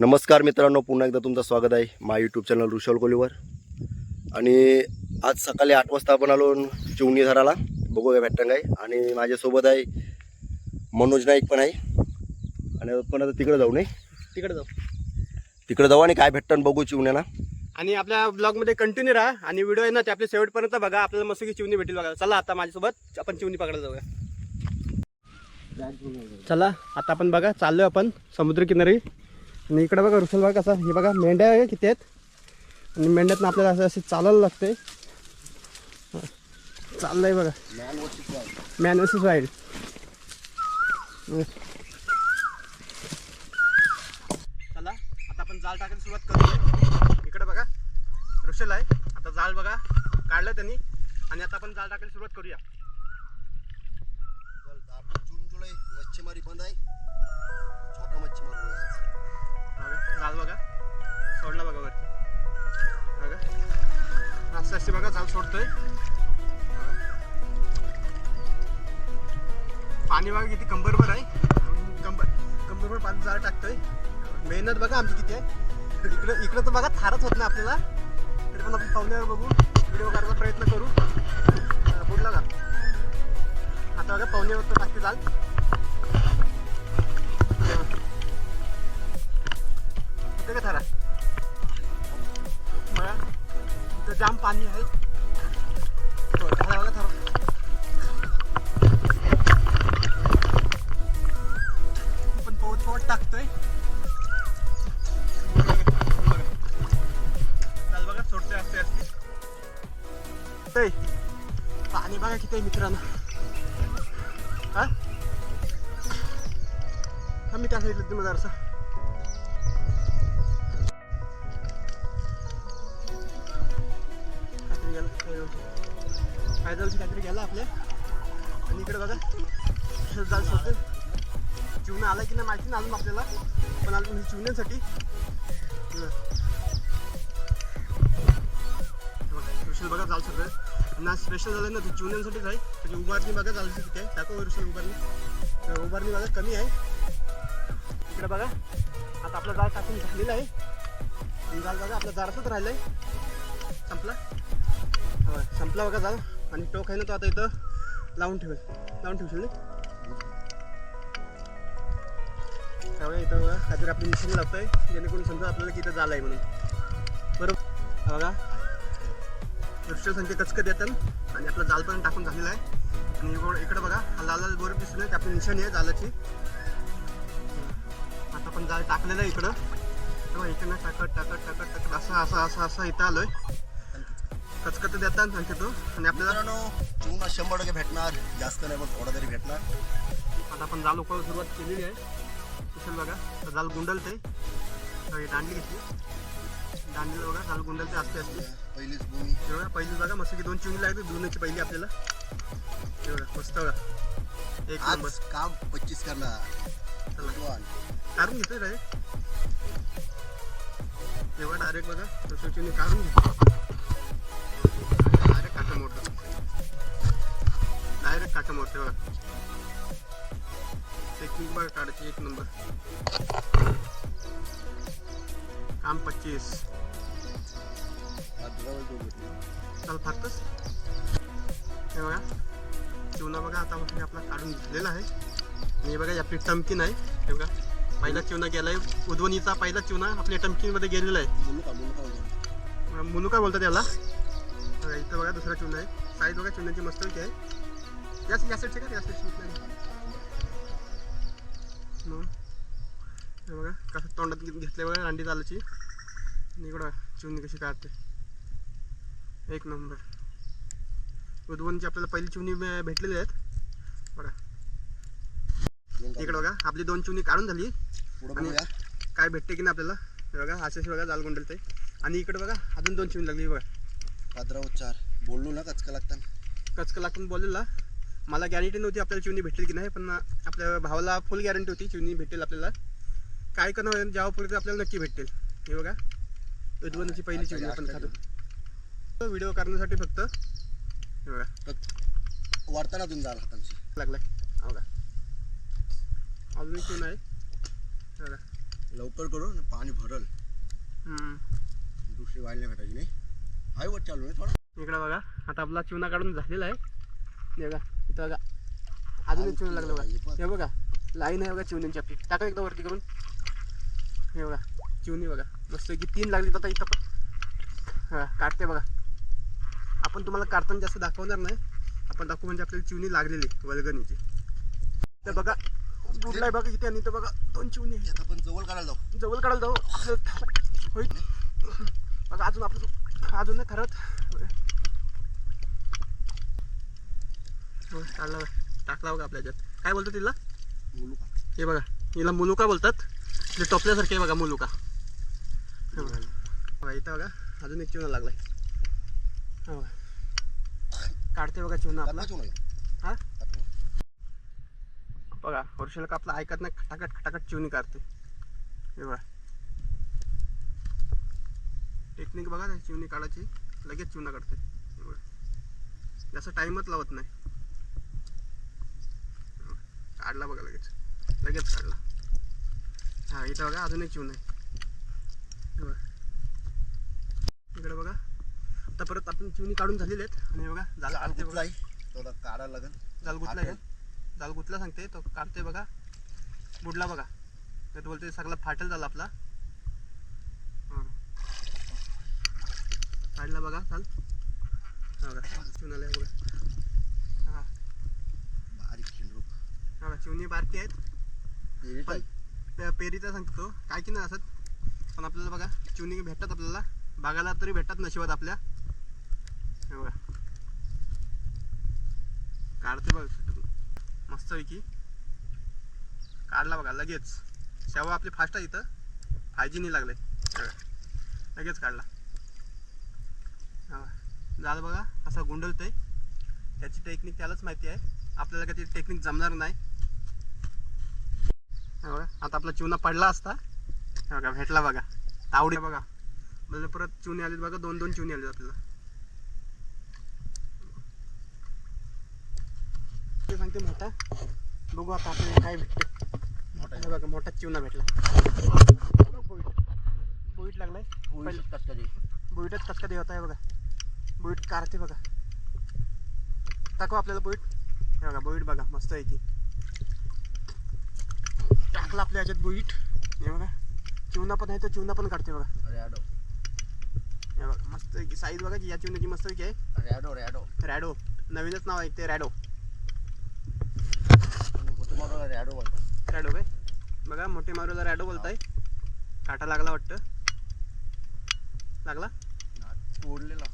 नमस्कार मित्रांनो पुन्हा एकदा तुमचं स्वागत आहे माय यूट्यूब चॅनल ऋषल कोलीवर आणि आज सकाळी आठ वाजता आपण आलो चिवणी धराला बघूया भेटणार आहे आणि माझ्यासोबत आहे मनोज नाईक पण आहे. आणि आपण आता तिकडे जाऊ नये तिकडे जाऊ. तिकडे जाऊ आणि काय भेटतं बघू चिवण्याला आणि आपल्या ब्लॉगमध्ये कंटिन्यू राहा. आणि व्हिडिओ आहे ना ते आपल्या शेवटपर्यंत बघा. आपल्याला मस्त की चिवणी भेटेल बघा. चला आता माझ्यासोबत आपण चिवणी पकडायला जाऊया. चला आता आपण बघा चाललोय आपण समुद्रकिनारी. आणि इकडे बघा रुसल बघा कसा हे बघा मेंढ्या आहे किती आहेत? आणि मेंढ्यातनं आपल्याला असं असे चालायला लागते. चाललंय बघा. मॅन वर्सेस वाईल्ड चला आता आपण जाळ टाकायला सुरुवात करूया. इकडे बघा ऋषल आहे. आता जाळ बघा काढलं त्यांनी. आणि आता आपण जाळ टाकायला सुरुवात करूया. जून जुलै मच्छीमारी बंद आहे. छोटा मच्छीमार बघा बघा. सोडला बघा वरती. बघा. असे असे बघा चाल सोडतोय. पाणी बघा किती कंबरभर आहे. कंबर कंबरभर पाणी जाळ टाकतोय. मेहनत बघा आमची किती आहे. इकडं इकडं तर बघा थारच होत नाही आपल्याला. तरी पण आपण पाहुण्यावर बघू. व्हिडिओ करायचा प्रयत्न करू. अं, का आता बघा पाहुण्यावर तर टाकते जाल आणि इकडे बघा. जाल सोडते चिवणं आला की नाही माहिती नाही अजून आपल्याला. पण अजून ही चिवण्यासाठी ऋषल बघा जाल शकतं ना स्पेशल झालं ना ते चिवण्यांसाठीच आहे. म्हणजे उभारणी बघा झाली किती आहे टाको ऋषल उभारणी. उभारणी बघा कमी आहे. इकडे बघा. आता आपला जाळ टाकून झालेला आहे. आणि जाळ बघा आपल्या जारातच राहिलं आहे संपला संपला बघा जाळ आणि टोक आहे ना तो आता इथं. लावून ठेवेल लावून ठेवशील त्यामुळे इथं बघा काहीतरी आपली मिशन लावतोय जेणेकरून समजा आपल्याला की इथं जाळ आहे म्हणून. बरोबर? बघा. दृश्य संख्या कचकत येतात आणि आपलं जाल पण टाकून झालेलं आहे. आणि इकडं बघा हा लाल लाल बोर दिसून ते आपली निशाणी आहे जालाची. आता आपण जाळ टाकलेलं आहे इकडं. तेव्हा इकडनं टाकत टाकत टाकत टाकत असं असं असं असं इथं आलोय. कचकत देतात संख्यतो आणि आपल्याला मित्रांनो शंभर टक्के भेटणार. जास्त नाही पण थोडा तरी भेटणार. आता आपण जाल उकळून सुरुवात केलेली आहे. कुशल बघा तर जाल गुंडलते हे दांडी घेतली. दांडीला बघा जाल गुंडलते असते असते पहिलीच भूमी. हे बघा पहिली बघा मस्त की दोन चिवणी लागते दोनची पहिली आपल्याला. हे बघा मस्त बघा. एक नंबर. आज काम पच्चीस करणार. चला. काढून घेतोय रे तेव्हा डायरेक्ट बघा तसं चिवणी काढून घेतो काटा मोडतो डायरेक्ट काटा मोटर बघा टेक्निक बघा काढायची एक नंबर काम पच्चीस चल फक्तच हे बघा चिवना बघा आता म्हणजे आपला काढून घेतलेला आहे आणि बघा आपली टमकीन आहे हे बघा पहिला चिवना गेलाय उद्वनीचा पहिला चिवना आपल्या टमकीनमध्ये गेलेला आहे अं, मुनुका बोलतात त्याला बघा, इथं बघा दुसरा चिवणा आहे. साईज बघा चिवण्याची मस्त आहे. या या साईडचे का? या साईडची मग हे बघा कसं तोंडात घेत- घेतलंय बघा अंडी चालायची आणि इकडं बघा, चिवणी कशी काढते. एक नंबर. उद्वनची आपल्याला पहिली चिवणी भे- भेटलेली आहेत. बघा. इकडे बघा आपली दोन चिवणी काढून झाली. आणि काय भेटते की नाही आपल्याला? बघा असे बघा जाल गुंडलते आणि इकडे बघा अजून दोन चिवणी लागली बघा. पात्रा उच्चार. बोललो ना कचका लागतात कचकं लागून बोललेला मला गॅरंटी नव्हती आपल्याला चिवणी भेटेल की नाही पण आपल्या भावाला फुल गॅरंटी होती चिवणी भेटेल आपल्याला. काय करणं जेव्हा पुढे आपल्याला नक्की भेटेल. हे बघा. उद्वनची पहिली चिवणी आपण खातो. व्हिडिओ करण्यासाठी फक्त हे बघा. वाढताना तुम्ही जाल हातांची लागलाय. हो का अजून चिवण आहे. लवकर करू पाणी भरल. दुसरी वाईल नाही भेटायची नाही. हाय वर चालू आहे थोडा. इकडे बघा आता आपला चिवणा काढून झालेला आहे. बघा इथं बघा. अजून चिवण लागलं बघा. हे बघा लाईन आहे बघा चिवण्यांची आपली. टाका एकदा वरती करून. हे बघा चिवणी बघा. मस्त की तीन लागली आता इथं पण. हा काढते बघा. आपण तुम्हाला काढताना जास्त दाखवणार नाही. आपण दाखवू म्हणजे आपल्याला चिवणी लागलेली वलगणीची. तर बघा बुडलाय बघा इथे आणि इथं बघा दोन चिवणी आहेत. आता आपण जवळ काढायला जाऊ. जवळ काढायला जाऊ. होईल बघा अजून आपलं अजून नाही ठरवत हो, काढला. टाकला बघा आपल्या ह्याच्यात. काय बोलतो तिला? बोलू का हे बघा. हिला मुलुका बोलतात. ते टोपल्यासारखे बघा मुलुका. बघा. इथं बघा. अजून एक चिवणा लागलाय. हा काढते बघा चिवणा आपला. हा? बघा वर्षाला का आपला ऐकत नाही. खटाखट खटाखट चिवणी काढते. हे बघा. टेक्निक बघा चिवणी काढायची लगेच चिवणा काढते जास्त टाइमच लावत नाही. काढला बघा लगेच. लगेच काढला. हा इथं बघा अजून एक चिवण आहे. इकडे बघा. आता परत आपण चिवणी काढून झालेली आहेत. आणि बघा झालं जाल काढते बघा. तो काढायला लागेल. जाल गुतला का? जाल गुतला सांगते. तो काढते बघा. बुडला बघा. तर बोलते सगळा फाटल झाला आपला. काढला बघा चाल. हा बघा बघा. हा. बारीक शिंदरू हा बघा, चिवणी बारकी आहेत. पण पेरीचा सांगतो. काय की नाही असत पण आपल्याला बघा चिवणी भेटतात आपल्याला. बागाला तरी भेटतात नशिबात आपल्या. हे बघा. काढते बघा मस्त पैकी. काढला बघा लगेच. शेवा आपली फास्ट आहे इथं. फाय जी नाही लागले. लगेच काढला. हा. झालं बघा असा गुंडलतंय. त्याची टेक्निक त्यालाच माहिती आहे. आपल्याला काही ती टेक्निक जमणार नाही. हे बघा आता आपला चिवणा पडला असता. हे बघा भेटला बघा. तावडी बघा. म्हणजे परत चिवणी आली बघा दोन दोन चिवणी आली आपल्याला. ते सांगते मोठा. बघू आता आपल्याला काय भेटते. मोठा. हे बघा मोठा चिवणा भेटला. बोईट. बोईट लागलाय. होईल कस कधी बोईटच कसं कधी होत आहे बघा. बोईट काढते बघा. टाकू आपल्याला बोईट हे बघा बोईट बघा मस्त आहे की टाकला आपल्या ह्याच्यात बोईट हे बघा. चिवणा पण आहे तो चिवणा पण काढते बघा. रॅडो हे बघा मस्त आहे की साईज बघा की या चिवण्याची मस्त आहे की आहे. रॅडो रॅडो रॅडो. नवीनच नाव आहे ते रॅडो. रॅडो बोलतो रॅडो काय? बघा मोठे मारूला रॅडो बोलताय. काटा लागला वाटतं. लागला? तोडलेला.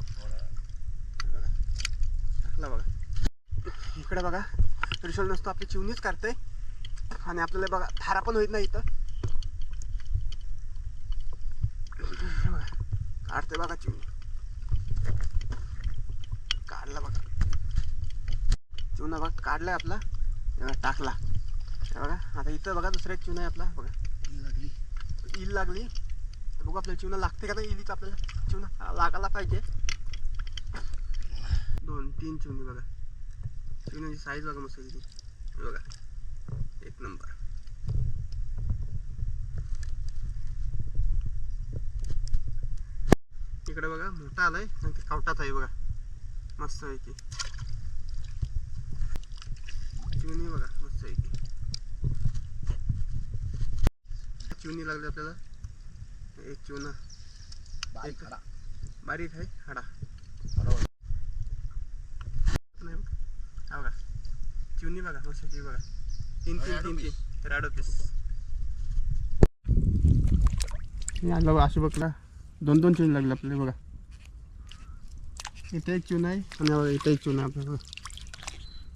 टाकला बघा. इकडे बघा. त्रिशूल नसतो आपली चिवणीच काढते आणि आपल्याला बघा थारा पण होत नाही इथं. बघा, काढते बघा चिवणी. काढला बघा. चिवणा बघा काढलाय आपला. टाकला. बघा आता इथं बघा दुसरा एक चिवणा आहे आपला. बघा. लागली. इल लागली. तर बघू आपल्याला चिवणा लागते का नाही इलीच आपल्याला? चिवणा लागायला पाहिजे. दोन तीन चिवणी बघा. चिवण्याची साईज बघा मस्त किती. बघा. एक नंबर इकडे बघा मोठा आलाय. आणि ते कवटात आहे बघा. मस्त आहे की चिवणी बघा मस्त आहे की चिवणी लागली आपल्याला. एक बारीक खडा बारीक आहे हाडा बरोबर नाही बघ. हा बघा चिवणी बघा. मस्त ती बघा. तीन तीन तीन तीन. राडो पीस आणलं बघा अशी बघला दोन दोन चिवणी लागले आपल्याला बघा. इथे एक चिवण आहे आणि बघा इथे एक चिवण आहे आपल्याला बघा.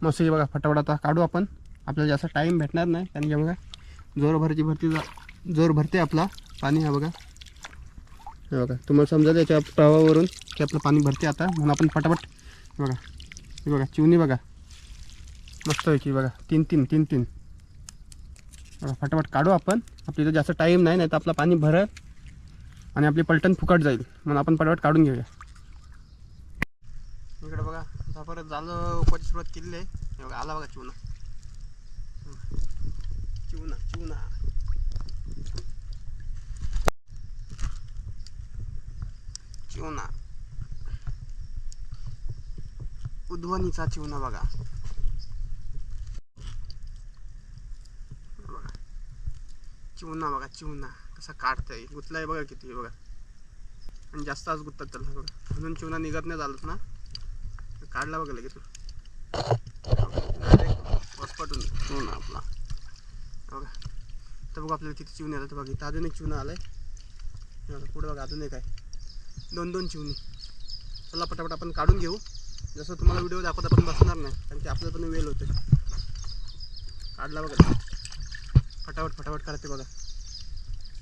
मस्त बघा फटाफट आता काढू आपण. आपल्याला जास्त टाईम भेटणार नाही कारण की बघा जोर भरती भरती जा जोर भरते आपला पाणी हा बघा. हे बघा तुम्हाला समजा त्याच्या प्रवाहावरून की आपलं पाणी भरते आता म्हणून आपण फटाफट बघा. हे बघा चिवणी बघा. मस्तपैकी बघा. तीन तीन तीन तीन. बघा फटाफट काढू आपण. आपली तर जास्त टाईम नाही नाही तर आपलं पाणी भरत आणि आपली पलटण फुकट जाईल. म्हणून आपण फटाफट काढून घेऊया. इकडे बघा आता परत झालं उपाची सुरुवात केलेली आहे. बघा आला बघा चिवना चिवना चिवना चिवना उद्वनीचा चिवना बघा. चिवणा बघा चिवणा कसा काढताय. गुतलाय बघा किती बघा. आणि जास्त आज गुतात त्याला बघा. अजून चिवणा निघत नाही झालं ना. काढला बघा लगेच. वसपटून चिवणा आपला. बघा. तर बघा आपल्याला किती चिवणी आलं तर बघा इथं अजून एक चिवणा आलाय. आहे पुढे बघा अजून एक आहे. दोन दोन चिवणी चला पटापट आपण काढून घेऊ. जसं तुम्हाला व्हिडिओ दाखवता पण बसणार नाही कारण की आपल्याला पण वेळ होते काढला बघा. फटाफट फटाफट काढते बघा.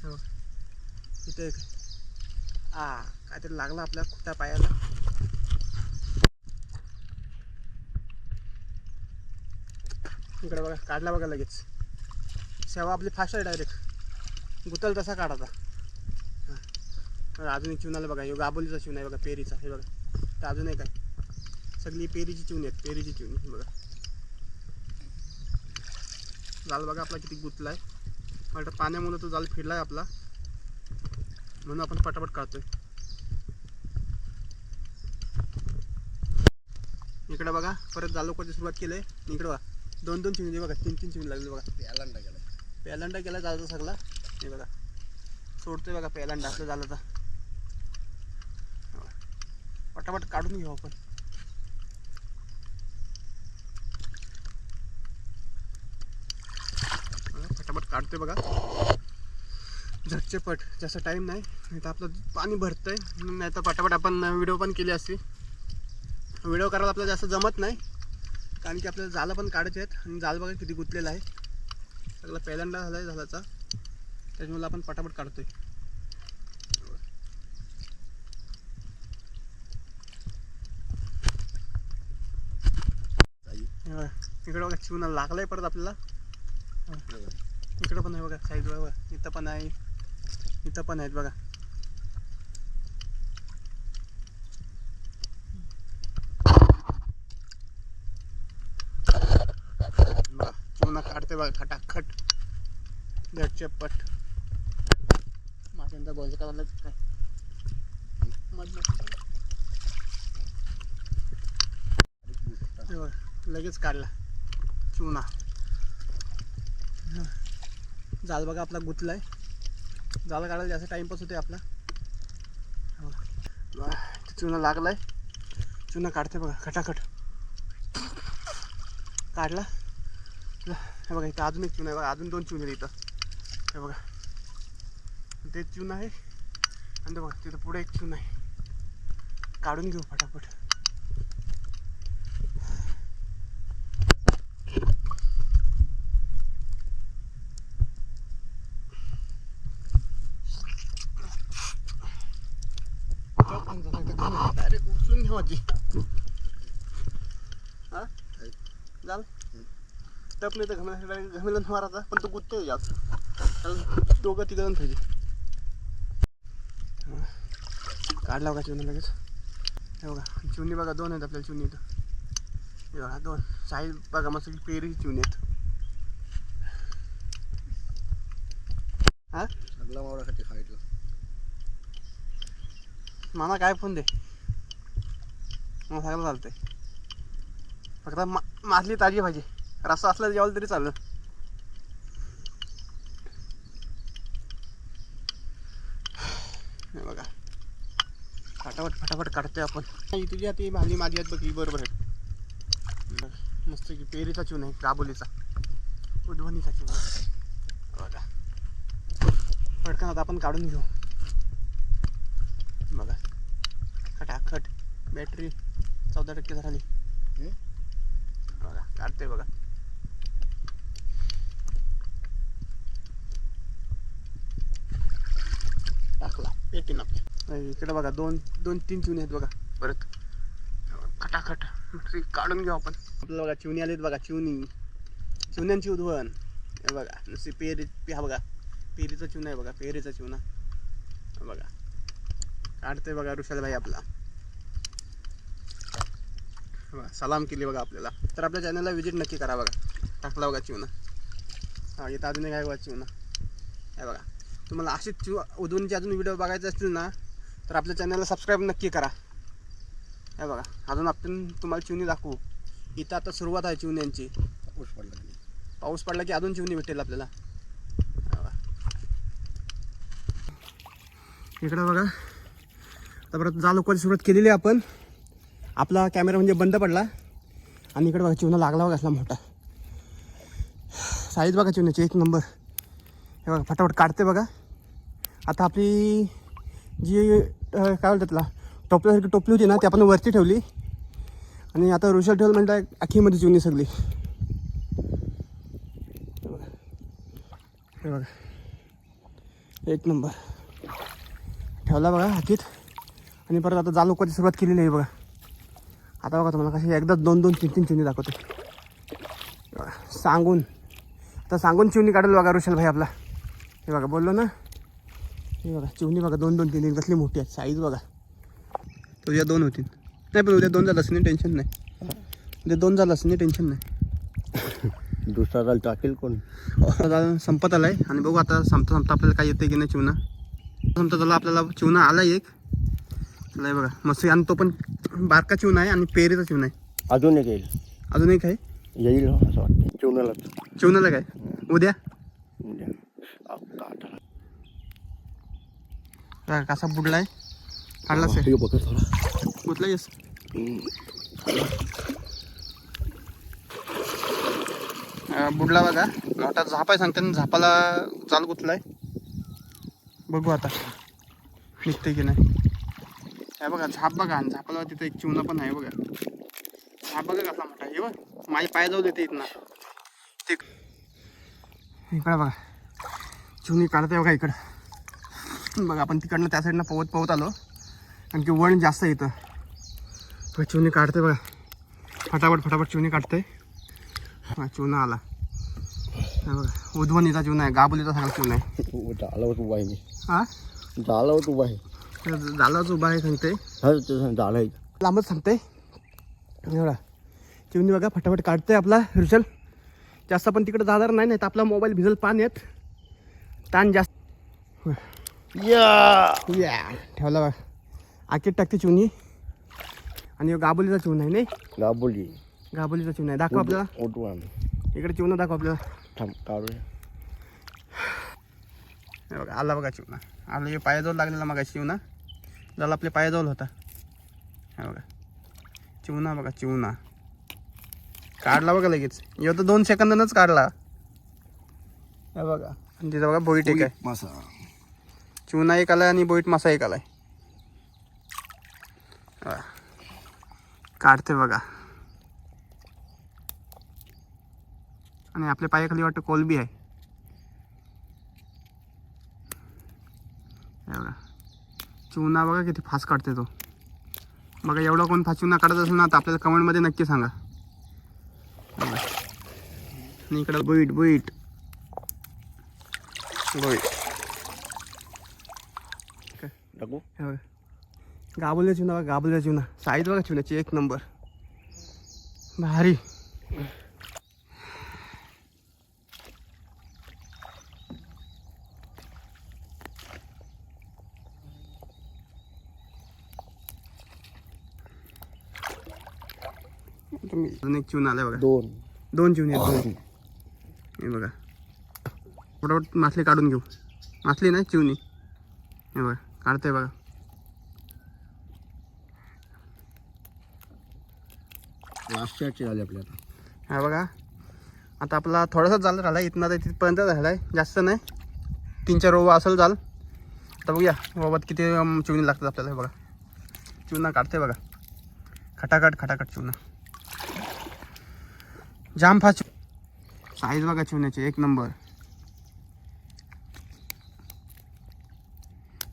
हो इथे एक. आ काहीतरी लागला आपल्या खुट्या पायाला. इकडे बघा काढला बघा लगेच. सेवा आपली फास्ट आहे डायरेक्ट गुतल तसा काढायचा हां. अजून एक चिवणाला बघा. हे गाबोलीचा चिवण आहे बघा पेरीचा. हे बघा. तर अजून एक आहे. सगळी पेरीची चिवणी आहेत पेरीची चिवणी बघा. जाल बघा आपला किती गुतला आहे वाटतं पाण्यामुळे तो जाल फिरला आहे आपला. म्हणून आपण पटापट काढतोय. इकडे बघा परत जाल लोकांची सुरुवात केली आहे इकडे बघा दोन दोन चिवणी बघा तीन तीन चिवणी लागली बघा. यालांडा गेला पहिल्यांदा गेला जायचं सगळा. हे बघा सोडतोय बघा पहिल्यांदा आपलं झालं तर पटापट काढून घेऊ आपण बघा, पटापट बघा. झटचेपट जास्त टाईम नाही नाही तर आपलं पाणी भरतंय. नाही तर पटापट आपण व्हिडिओ पण केली असती. व्हिडिओ करायला आपल्याला जास्त जमत नाही. कारण की आपल्याला जालं पण काढायचे आहेत आणि जाल बघा किती गुतलेलं आहे. सगळं पहिल्यांदा आहे झालाचा. त्याच्यामुळे आपण पटापट काढतोय. हे. बघा, इकडे बघा चिवणा लागलाय परत आपल्याला. इकडं पण आहे बघा साईडवर बघा. इथं पण आहे. इथं पण आहेत बघा. बघा काढते बघा खटाखट. झटचपट माशांचा गोंज करायलाच काय लगेच काढला. चुना. जाल बघा आपला गुतलाय. जाल काढायला जास्त टाईमपास होते आपला. हे बघा. बघा, चुना लागलाय. चुना काढते बघा खटाखट. काढला. हे बघा इथं अजून एक चून आहे बघा अजून दोन चून इथं. हे बघा. ते चून आहे. आणि ते बघा तिथं पुढे एक चून आहे. काढून घेऊ फटाफट डायरेक्ट उचलून घेऊ आधी हा जाल टपले तर घमेला घमेला मारायचा पण तो गुत्ते जास्त त्याला दोघं तिघं पाहिजे. काढला बघा चिवणी लगेच? हे बघा चिवणी बघा दोन आहेत आपल्याला चिवणी इथं. हे बघा दोन. साईज बघा मस्त पेरी चिवणी आहेत. हा? सगळा खायला. मामा काय फोन दे? मग सगळं चालतंय फक्त मा मासली ताजी पाहिजे रस्सा असला जेवायला तरी चालेल. बघा. फटाफट फटाफट काढतोय आपण. तुझी आता ही भाली माझी आहेत बघ बरोबर आहे मस्त की पेरीचा चून आहे काबोलीचा उधवणीचा चून. बघा. पटकन आता आपण काढून घेऊ. बघा. खटाखट. बॅटरी चौदा टक्के झाली? बघा काढते बघा. टाकला. पेटीन आपल्या इकडे बघा दोन दोन तीन चिवणी आहेत बघा. परत. खटाखट काढून घेऊ आपण. आपल्याला बघा चिवणी आलीत बघा चिवणी. चिवण्यांची उधवण हे बघा नुसती पेरी हा बघा. पेरीचा चिवणा आहे बघा पेरीचा चिवणा. बघा. काढते बघा ऋषाल भाई आपला. बघा सलाम केली बघा आपल्याला. तर आपल्या चॅनलला व्हिजिट नक्की करा बघा. टाकला बघा चिवणा. हा इथं अजून आहे बघा चिवणा. हे बघा. तुम्हाला चिव उधवणीचे अजून व्हिडिओ बघायचे असतील ना तर आपल्या चॅनलला सबस्क्राईब नक्की करा. हे बघा अजून आपण तुम्हाला चिवणी दाखवू. इथं आता सुरुवात आहे चिवण्यांची. पाऊस पडला की. पाऊस पडला की अजून चिवणी भेटेल आपल्याला. हे बघा. इकडं बघा. आता परत जा लोकांची सुरुवात केलेली आहे आपण. आपला कॅमेरा म्हणजे बंद पडला. आणि इकडे बघा चिवणा लागला बघा असला मोठा. साईज बघा चिवण्याची एक नंबर हे बघा फटाफट काढते बघा. आता आपली जी काय म्हणतात त्याला टोपल्यासारखी टोपली होती ना ती आपण वरती ठेवली. आणि आता ऋषल ठेवलं म्हणजे आखीमध्ये चिवणी सगळी. हे बघा. एक नंबर. ठेवला बघा हातीत. आणि परत आता जाल सुरुवात केलेली आहे बघा. आता बघा तुम्हाला कशी एकदा दोन दोन तीन तीन चिवणी दाखवतो. सांगून. आता सांगून चिवणी काढेल बघा ऋषल भाई आपला. हे बघा बोललो ना? हे बघा चिवणी बघा दोन दोन तीन तीन कसली मोठी आहेत साईज बघा. उद्या दोन होतील. नाही पण उद्या दोन झालं असं नाही टेन्शन नाही. उद्या दोन झालं असं नाही टेन्शन नाही. दुसरा जाल टाकेल कोण? आता संपत आलाय. आणि बघू आता संपता संपता आपल्याला काय येते की नाही चिवणा. संपता त्याला आपल्याला चिवणा आला एक. त्याला हे बघा. मस्त आणि तो पण बारका चिवणा आहे आणि पेरीचा चिवणा आहे. अजून एक येईल. अजून एक आहे? येईल असं वाटतं जेवणाला चिवणाला काय? उद्या? बघा, कसा बुडलाय? काढलाच आहे. कुठला येस बुडला बघा. मोठा झाप आहे सांगते ना झापाला चालू कुठलाय बघू आता. निघते की नाही? हे बघा झाप बघा. आणि झापाला तिथं एक चिवणा पण आहे बघा. झाप बघा कसा मोठा हे बघ माझे पाय जाऊ देते इथनं. ते इकडं बघा. चिवणी काढते बघा इकडं. बघा आपण तिकडनं त्या साईडनं पवत पवत आलो. कारण की वण जास्त इथं. बघा चिवणी काढते बघा. फटाफट फटाफट चिवणी काढते हा चुना आला. बघा उधवणीचा चुना आहे गाबुलीचा सगळा चुना आहे. झाला होत उभा आहे मी. हा? झाला होत उभा आहे. झालाच उभा आहे सांगते हा झाला आहे. लांबच सांगते एवढा चिवणी बघा फटाफट काढते आपला रिचल जास्त पण तिकडे जाणार नाही नाही तर आपला मोबाईल भिजल पाण्यात. ताण जास्त. या या ठेवला बघा. आकीत टाकते चिवणी. आणि ह्यो गाबुलीचा चिवणा आहे नाही? गाबोली. गाबुलीचा चिवणा आहे. दाखव आपल्याला. ओटू आम्ही इकडे चिवणा दाखव आपल्याला. थांब काढूया. हे बघा आला बघा चिवणा आला हे पायाजवळ लागलेला मग चिवणा झाला आपल्या पायाजवळ होता. हे बघा. चिवणा बघा चिवणा काढला बघा लगेच. येऊ तर दोन सेकंदानंच काढला. हे बघा. आणि तिथं बघा बोईट एक आहे. मासा. चुना एक आला आणि बोईट मासा एक आलाय. काढते बघा. आणि आपल्या पायाखाली वाटतं कोलबी आहे. हे बघा. बघा किती फास्ट काढते तो. बघा एवढा कोण फास चिवणा काढत असेल ना तर आपल्याला कमेंटमध्ये नक्की सांगा. आणि इकडं बोईट बोईट. बोईट. टाकू हे बघा गाबुल्या चिवणा बघा गाबुल्या चिवणा साईज बघा चिवण्याची एक नंबर. भारी. तुम्ही अजून एक चिवणा आलाय बघा. दोन. दोन चिवणी आहेत दोन. हे बघा. फटाफट मासली काढून घेऊ. मासली नाही चिवणी. हे बघा. काढते बघा. लास्टचे झाले आपल्याला हा बघा. आता आपला थोडासा जाल राहिला इथनं तर तिथपर्यंत झाला आहे जास्त नाही. तीन चार ओवा असेल जाल. आता बघूया ओवात किती चिवणी लागतात आपल्याला बघा. चिवणा काढते बघा. खटाखट खटाखट चिवणा. जाम फास्ट. साईज बघा चिवण्याची एक नंबर.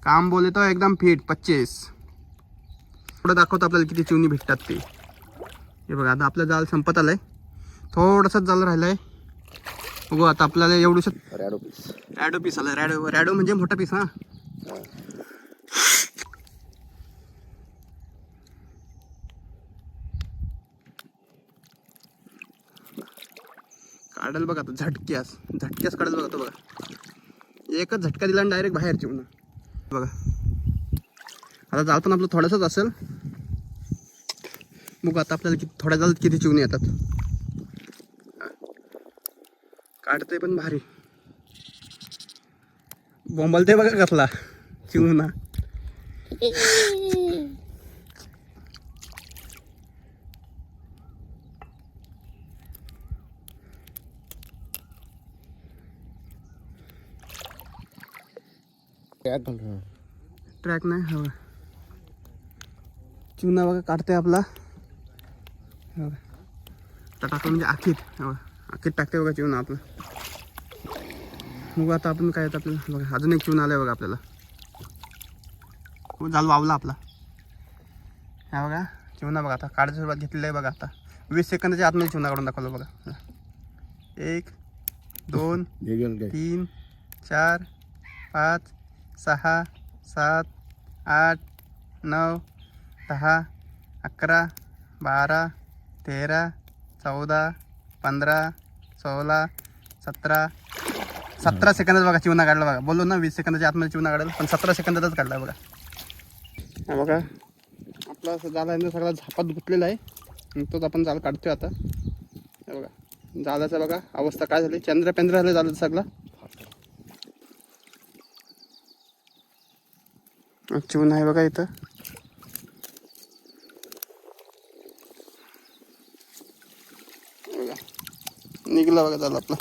काम बोले तो एकदम फिट पच्चीस. थोडं दाखवतो आपल्याला किती चिवणी भेटतात ते. हे बघा आता आपलं जाल संपत आलंय. थोडंसंच जाल राहिलंय. बघू आता आपल्याला एवढूस रॅडो पीस. रॅडो पीस आला. रॅडो रॅडो म्हणजे मोठा पीस हा. काढेल बघा आता झटक्यास. झटक्यास काढेल बघा तो बघा. एकच झटका दिला आणि डायरेक्ट बाहेर चिवणं बघा. आता जाल पण आपलं थोडंसंच असेल. मग आता आपल्याला किती थोड्या जाल किती चिवणी येतात. काढतंय पण भारी. बोंबलते बघा कसला. चिवणा. ट्रॅक नाही हवा चिवणा बघा काढतोय आपला. टाकतो म्हणजे आखीत हे. बघा आखीत टाकते बघा चिवणा आपलं. मग आता आपण काय येतं आपल्याला बघा अजून एक चिवणा आलाय बघा आपल्याला. हो, झालं वावला आपला. हा बघा चिवणा बघा आता. काढायची सुरुवात घेतलेली आहे बघा आता. वीस सेकंदाच्या आतमध्ये चिवणा काढून दाखवलं बघा. एक दोन तीन चार पाच सहा सात आठ नऊ दहा अकरा बारा तेरा चौदा पंधरा सोळा सतरा. सतरा सेकंदात बघा चिवना काढला बघा. बोललो ना वीस सेकंदाच्या आतमध्ये चिवना काढला पण सतरा सेकंदातच काढला बघा. हा बघा आपला असं जाल आहे ना सगळा झापात गुतलेला आहे. आणि तोच आपण जाल काढतोय आता. बघा जालाचा बघा अवस्था काय झाली? चंद्र पेंद्र झालं जालं सगळं. चिवून आहे बघा इथं. निघला बघा झालं आपला.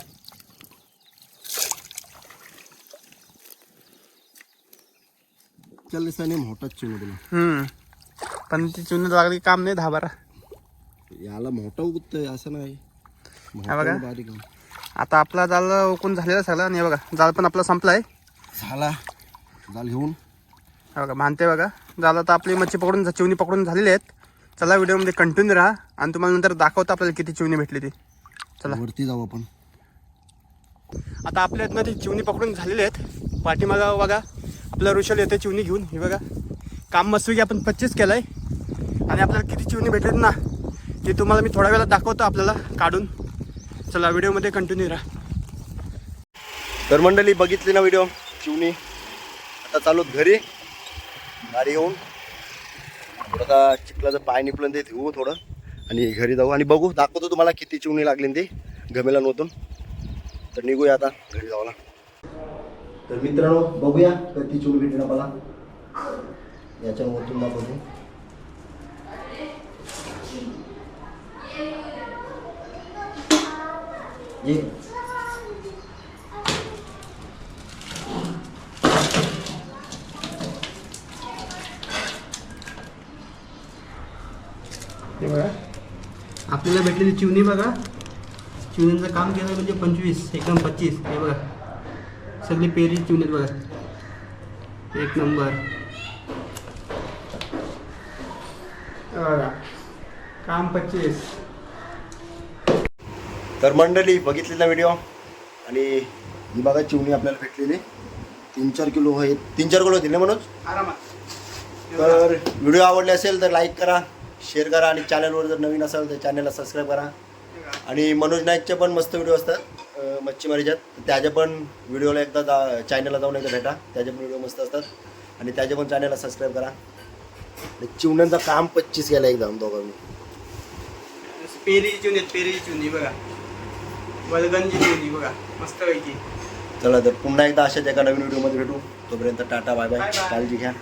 मोठाच चिवणा तुला हम्म. पण ती चिवणी लागली काम नाही दहा बारा. याला मोठा उगतोय असं नाही. हा बघा. मोठा बारीक आहे. आता आपला जाल ओकून झालेला सगळा. आणि हे बघा जाल पण आपला संपलाय. झाला. जाल घेऊन. बघा मानते बघा. झालं तर आपली मच्छी पकडून चिवणी पकडून झालेली आहेत. चला व्हिडिओमध्ये कंटिन्यू राहा आणि तुम्हाला नंतर दाखवतो आपल्याला किती चिवणी भेटली ती. चला. वरती जाऊ आपण. आता आपल्या इथनं ती चिवणी पकडून झालेली आहेत. पाठीमागा बघा आपलं ऋषल येते चिवणी घेऊन. हे बघा. काम मस्तपैकी आपण पच्चीस केलं आहे आणि आपल्याला किती चिवणी भेटलेत ना ते तुम्हाला मी थोड्या वेळात दाखवतो आपल्याला काढून. चला व्हिडिओमध्ये कंटिन्यू राहा. तर मंडळी बघितली ना व्हिडिओ? चिवणी. आता चालू घरी. गाडी येऊन थोडं आता चिखलाचं पाय निपलं ते ठेवू थोडं आणि घरी जाऊ. आणि बघू दाखवतो तुम्हाला किती चिवणी लागली ते गमेला नव्हतून तर निघूया आता घरी जाऊला तर मित्रांनो बघूया कधी चिवणी भेटेल मला याच्या वरतून दाखवतो. ये. आपल्याला भेटलेली चिवणी बघा. चिवणीचं काम केलं म्हणजे पंचवीस एकदम पच्चीस. हे बघा. सगळी पेरी चिवणीत बघा. एक नंबर. बघा. काम पच्चीस. तर मंडळी बघितली ना व्हिडिओ आणि ही बघा चिवणी आपल्याला भेटलेली. तीन चार किलो आहे तीन चार किलो होतील ना म्हणून? आरामात. तर व्हिडिओ आवडले असेल तर लाईक करा. शेअर करा आणि चॅनलवर जर नवीन असाल तर चॅनलला सबस्क्राईब करा. आणि मनोज नाईकचे पण मस्त व्हिडिओ असतात मच्छीमारीच्यात त्याचे पण व्हिडिओला एकदा जा चॅनलला जाऊन एकदा भेटा. त्याचे पण व्हिडिओ मस्त असतात. आणि त्याचे पण चॅनलला सबस्क्राईब करा. चिवण्यांचं काम पच्चीस केलं एकदम दोघांनी. पेरी चिवणी पेरी चिवणी बघा. वलगंजी चिवणी बघा. मस्तपैकी. चला तर पुन्हा एकदा अशाच एका नवीन व्हिडिओमध्ये भेटू. तोपर्यंत टाटा बाय बाय. काळजी घ्या.